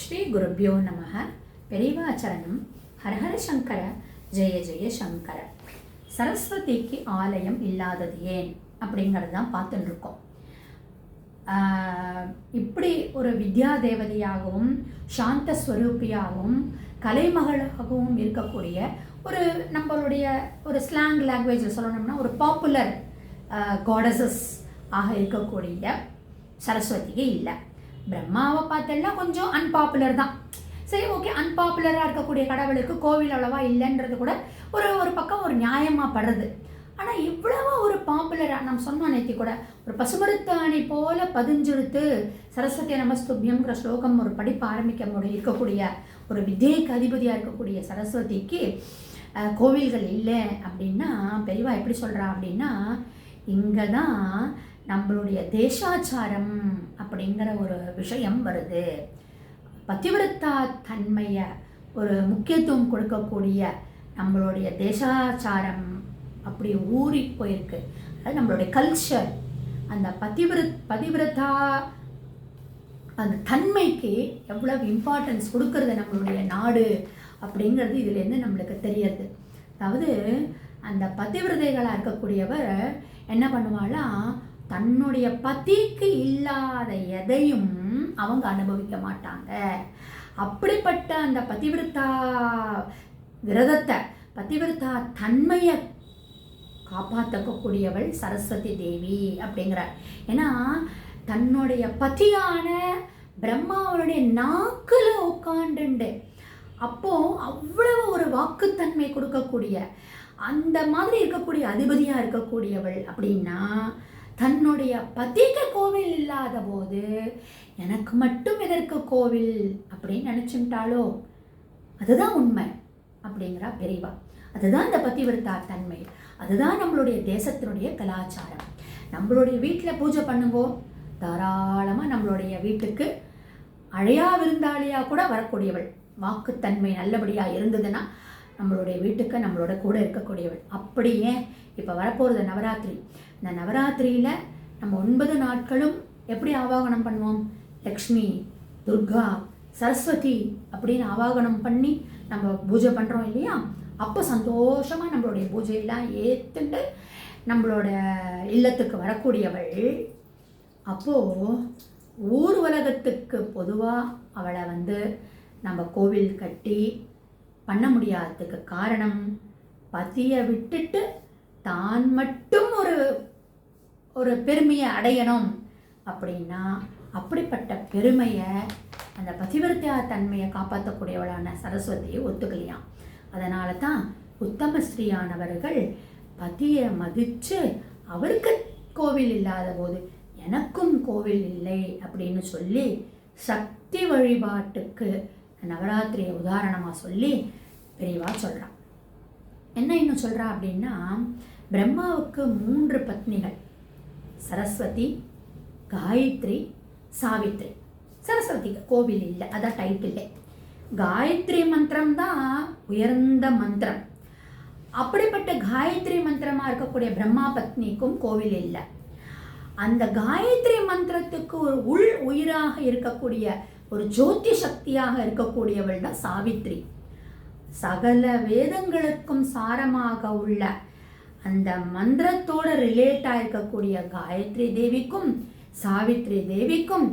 ஸ்ரீ குருப்பியோ நமக பெரியவாச்சரணம் ஹரஹர சங்கர. ஜெய ஜெய சங்கர. சரஸ்வதிக்கு ஆலயம் இல்லாதது ஏன்? அப்படிங்கிறது தான் பார்த்துட்டு இருக்கோம் இப்படி ஒரு வித்யா தேவதையாகவும் சாந்த ஸ்வரூபியாகவும் கலைமகளாகவும் இருக்கக்கூடிய ஒரு நம்மளுடைய ஒரு ஸ்லாங் லாங்குவேஜில் சொல்லணும்னா ஒரு பாப்புலர் காடசஸ் ஆக இருக்கக்கூடிய சரஸ்வதிக்கு இல்லை. பிரம்மாவை பார்த்தோம்னா கொஞ்சம் அன்பாப்புலர் தான். சரி ஓகே அன்பாப்புலராக இருக்கக்கூடிய கடவுளுக்கு கோவில் அவ்வளவா இல்லைன்றது கூட ஒரு ஒரு பக்கம் ஒரு நியாயமாக படுறது ஆனால் இவ்வளவு ஒரு பாப்புலராக நம்ம சொன்னோம் நேற்று கூட ஒரு பசுமருத்தாணி போல பதிஞ்செடுத்து சரஸ்வதி நமஸ்துபியம்ங்கிற ஸ்லோகம் ஒரு படிப்பு ஆரம்பிக்க முடியும் இருக்கக்கூடிய ஒரு வித்யைக்கு அதிபதியாக இருக்கக்கூடிய சரஸ்வதிக்கு கோவில்கள் இல்லை அப்படின்னா பெரியவா எப்படி சொல்கிறா அப்படின்னா இங்கே தான் நம்மளுடைய தேசாச்சாரம் அப்படிங்கிற ஒரு விஷயம் வருது. பத்திவிரத்தா தன்மையை ஒரு முக்கியத்துவம் கொடுக்கக்கூடிய நம்மளுடைய தேசாச்சாரம் அப்படி ஊறி போயிருக்கு. அது நம்மளுடைய கல்ச்சர் அந்த பதிவிரத் பதிவிரதா அந்த தன்மைக்கு எவ்வளவு இம்பார்ட்டன்ஸ் கொடுக்கறது நம்மளுடைய நாடு அப்படிங்கிறது இதுலேருந்து நம்மளுக்கு தெரியறது. அதாவது அந்த பதிவிரதைகளாக இருக்கக்கூடியவர் என்ன பண்ணுவாளாம் தன்னுடைய பத்திக்கு இல்லாத எதையும் அவங்க அனுபவிக்க மாட்டாங்க. அப்படிப்பட்ட அந்த பதிவிரதா விரதத்தை பதிவிரதா தன்மையை காப்பாற்றக்கூடியவள் சரஸ்வதி தேவி அப்படிங்கிறார். ஏன்னா தன்னுடைய பதியான பிரம்மாவனுடைய நாக்கில் உட்காண்டுண்டு அப்போது அவ்வளவு ஒரு வாக்குத்தன்மை கொடுக்கக்கூடிய அந்த மாதிரி இருக்கக்கூடிய அதிபதியாக இருக்கக்கூடியவள் அப்படின்னா தன்னுடைய பத்திக்கு கோவில் இல்லாத போது எனக்கு மட்டும் எதற்கு கோவில் அப்படின்னு நினச்சுட்டாளோ? அதுதான் உண்மை அப்படிங்கிறா பெரியவா அதுதான் இந்த பத்திவிரத்தா தன்மை. அதுதான் நம்மளுடைய தேசத்தினுடைய கலாச்சாரம். நம்மளுடைய வீட்டில் பூஜை பண்ணுவோம் தாராளமாக நம்மளுடைய வீட்டுக்கு அழையா விருந்தாளியாக கூட வரக்கூடியவள். வாக்குத்தன்மை நல்லபடியாக இருந்ததுன்னா நம்மளுடைய வீட்டுக்கு நம்மளோட கூட இருக்கக்கூடியவள். அப்படியே இப்போ வரப்போகிறது நவராத்திரி. இந்த நவராத்திரியில் நம்ம ஒன்பது நாட்களும் எப்படி ஆவாகனம் பண்ணுவோம்? லக்ஷ்மி துர்கா சரஸ்வதி அப்படின்னு ஆவாகனம் பண்ணி நம்ம பூஜை பண்ணுறோம் இல்லையா? அப்போ சந்தோஷமாக நம்மளுடைய பூஜையெல்லாம் ஏற்றுண்டு நம்மளோட இல்லத்துக்கு வரக்கூடியவள். அப்போது ஊர் உலகத்துக்கு பொதுவாக அவளை வந்து நம்ம கோவில் கட்டி பண்ண முடியாததுக்கு காரணம் பதியை விட்டுட்டு தான் மட்டும் ஒரு ஒரு பெருமையை அடையணும் அப்படின்னா அப்படிப்பட்ட பெருமையை அந்த பதிவிரத்தியா தன்மையை காப்பாற்றக்கூடியவளான சரஸ்வதியை ஒத்துக்கலையாம். அதனால தான் உத்தம ஸ்ரீயானவர்கள் பதியை மதித்து அவருக்கு கோவில் இல்லாத போது எனக்கும் கோவில் இல்லை அப்படின்னு சொல்லி சக்தி வழிபாட்டுக்கு நவராத்திரியை உதாரணமாக சொல்லி பெரியவா சொல்கிறான் என்ன இன்னும் சொல்கிறா அப்படின்னா பிரம்மாவுக்கு மூன்று பத்னிகள். சரஸ்வதி காயத்ரி சாவித்ரி. சரஸ்வதிக்கு கோவில் இல்லை அதான் டைட்டில் காயத்ரி மந்திரம் தான் உயர்ந்த மந்திரம். அப்படிப்பட்ட காயத்ரி மந்திரமாக இருக்கக்கூடிய பிரம்மா பத்னிக்கும் கோவில் இல்லை. அந்த காயத்ரி மந்திரத்துக்கு ஒரு உள் உயிராக இருக்கக்கூடிய ஒரு ஜோதி சக்தியாக இருக்கக்கூடியவள் தான் சாவித்ரி. சகல வேதங்களுக்கும் சாரமாக உள்ள அந்த மந்திரத்தோட ரிலேட் இருக்கக்கூடிய காயத்ரி தேவிக்கும் சாவித்ரி தேவிக்கும்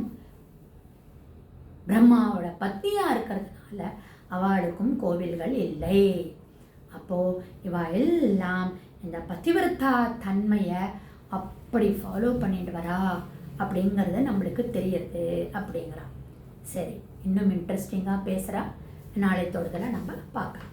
பிரம்மாவோட பத்தியாக இருக்கிறதுனால அவளுக்கும் கோவில்கள் இல்லை. அப்போது இவ எல்லாம் இந்த பத்திவர்த்தா தன்மையை அப்படி ஃபாலோ பண்ணிட்டு வரா அப்படிங்கிறது நம்மளுக்கு தெரியுது அப்படிங்கிறா சரி இன்னும் இன்ட்ரெஸ்டிங்காக பேசுகிறா நாளை தொடர்களை நம்ம பார்க்கலாம்.